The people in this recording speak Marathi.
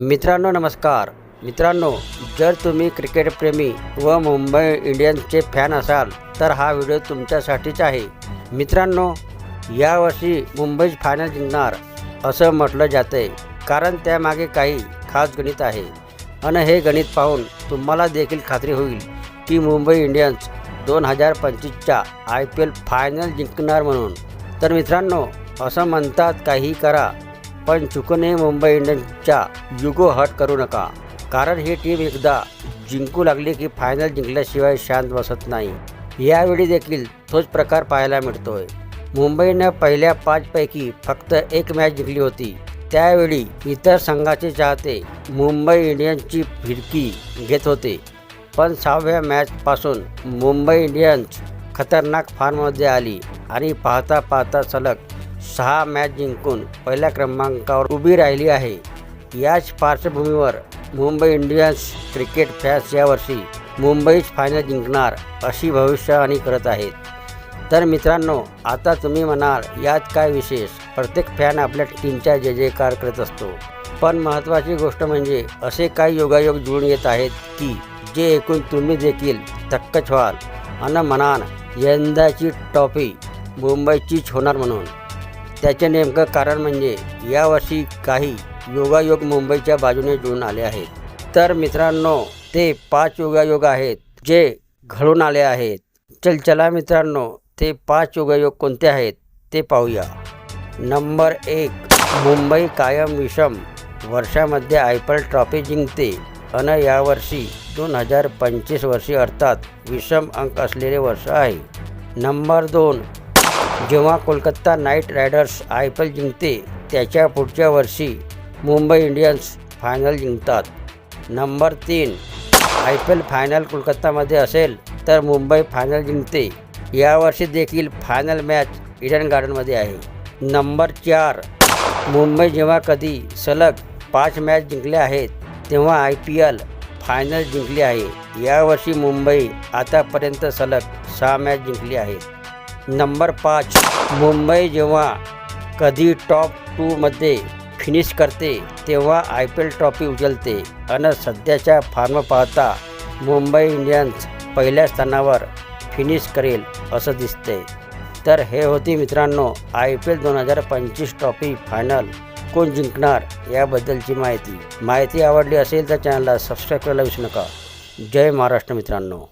मित्रांनो नमस्कार. मित्रांनो जर तुम्ही क्रिकेटप्रेमी व मुंबई इंडियन्सचे फॅन असाल तर हा व्हिडिओ तुमच्यासाठीच आहे. मित्रांनो यावर्षी मुंबई फायनल जिंकणार असं म्हटलं जातंय. कारण त्यामागे काही खास गणित आहे. आणि हे गणित पाहून तुम्हाला देखील खात्री होईल की मुंबई इंडियन्स दोन हजार पंचवीसच्या आय पी एल फायनल जिंकणार म्हणून. तर मित्रांनो असं म्हणतात काही करा. पण चुकूनही मुंबई इंडियन्सच्या युगो हट करू नका. कारण ही टीम एकदा जिंकू लागली की फायनल जिंकल्याशिवाय शांत बसत नाही. यावेळी देखील तोच प्रकार पाहायला मिळतोय. मुंबईनं पहिल्या पाचपैकी फक्त एक मॅच जिंकली होती. त्यावेळी इतर संघाचे चाहते मुंबई इंडियन्सची फिरकी घेत होते. पण सहाव्या मॅचपासून मुंबई इंडियन्स खतरनाक फॉर्ममध्ये आली आणि पाहता पाहता सलग सहा मॅच जिंकून पहिल्या क्रमांकावर उभी राहिली आहे. याच पार्श्वभूमीवर मुंबई इंडियन्स क्रिकेट फॅन्स यावर्षी मुंबईच फायनल जिंकणार अशी भविष्यवाणी करत आहेत. तर मित्रांनो आता तुम्ही म्हणाल यात काय विशेष? प्रत्येक फॅन आपल्या टीमच्या जे जयकार करत असतो. पण महत्त्वाची गोष्ट म्हणजे असे काही योगायोग जुळून येत आहेत की जे ऐकून तुम्ही देखील थक्कच व्हाल. आणि म्हणाल यंदाची ट्रॉफी मुंबईचीच होणार म्हणून. त्याचे नेमकं कारण म्हणजे यावर्षी काही योगायोग मुंबईच्या बाजूने जुळून आले आहेत. तर मित्रांनो ते पाच योगायोग आहेत जे घडून आले आहेत. चल चला मित्रांनो ते पाच योगायोग कोणते आहेत ते पाहूया. नंबर एक मुंबई कायम विषम वर्षामध्ये आयपल ट्रॉफी जिंकते. आणि यावर्षी दोन हजार पंचवीस वर्षी अर्थात विषम अंक असलेले वर्ष आहे. नंबर दोन जेव्हा Kolkata knight riders I P L जिंकते त्याच्या पुढच्या वर्षी मुंबई इंडियन्स फायनल जिंकतात. नंबर तीन आय पी एल फायनल कोलकातामध्ये असेल तर मुंबई फायनल जिंकते. यावर्षी देखील फायनल मॅच इडन गार्डनमध्ये आहे. नंबर चार मुंबई जेव्हा कधी सलग पाच मॅच जिंकल्या आहेत तेव्हा आय पी एल फायनल जिंकली आहे. यावर्षी मुंबई आतापर्यंत सलग सहा मॅच जिंकली आहेत. नंबर पाच मुंबई जेव्हा कधी टॉप टूमध्ये फिनिश करते तेव्हा आय पी एल ट्रॉफी उचलते. आणि सध्याच्या फॉर्म पाहता मुंबई इंडियन्स पहिल्या स्थानावर फिनिश करेल असं दिसते तर हे होती मित्रांनो आय पी एल दोन हजार पंचवीस ट्रॉफी फायनल कोण जिंकणार याबद्दलची माहिती. माहिती आवडली असेल तर चॅनलला सबस्क्राईब करायला विसरू नका. जय महाराष्ट्र मित्रांनो.